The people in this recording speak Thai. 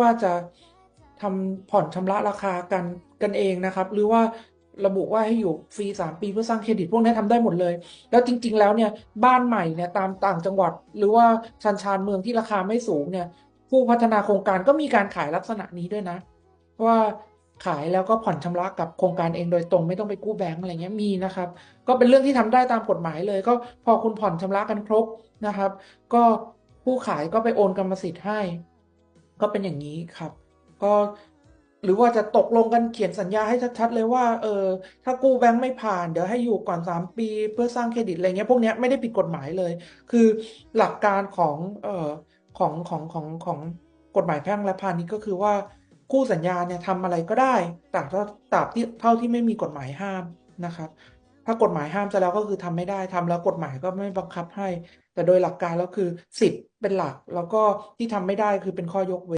ว่าจะทำผ่อนชำระราคากันกันเองนะครับ หรือว่าระบุว่าให้อยู่ฟรีสามปีเพื่อสร้างเครดิตพวกนี้ทำได้หมดเลย แล้วจริง ๆ แล้วเนี่ยบ้านใหม่เนี่ยตามต่างจังหวัด หรือว่าชันชานเมืองที่ราคาไม่สูงเนี่ยผู้พัฒนาโครงการก็มีการขายลักษณะนี้ด้วยนะ ว่าขายแล้วก็ผ่อนชำระกับโครงการเองโดยตรงไม่ต้องไปกู้แบงก์อะไรเงี้ยมีนะครับ ก็เป็นเรื่องที่ทำได้ตามกฎหมายเลย ก็พอคุณผ่อนชำระกันครบนะครับ ก็ผู้ขายก็ไปโอนกรรมสิทธิ์ให้ ก็เป็นอย่างนี้ครับ ก็หรือว่าจะตกลงกันเขียนสัญญาให้ชัดๆเลยว่า เออ ถ้ากู้แบงค์ไม่ผ่าน เดี๋ยวให้อยู่ก่อนสามปีเพื่อสร้างเครดิตอะไรเงี้ยพวกเนี้ยไม่ได้ผิดกฎหมายเลย คือหลักการของเอ่อของของของของกฎหมายแพ่งและพาณิชย์ก็คือว่าคู่สัญญาเนี่ยทำอะไรก็ได้ตราบเท่าตราบที่เท่าที่ไม่มีกฎหมายห้ามนะครับ ถ้ากฎหมายห้ามจะแล้วก็คือทำไม่ได้ทำแล้วกฎหมายก็ไม่บังคับให้ แต่โดยหลักการแล้วคือสิทธิ์เป็นหลัก แล้วก็ที่ทำไม่ได้คือเป็นข้อยกเว้น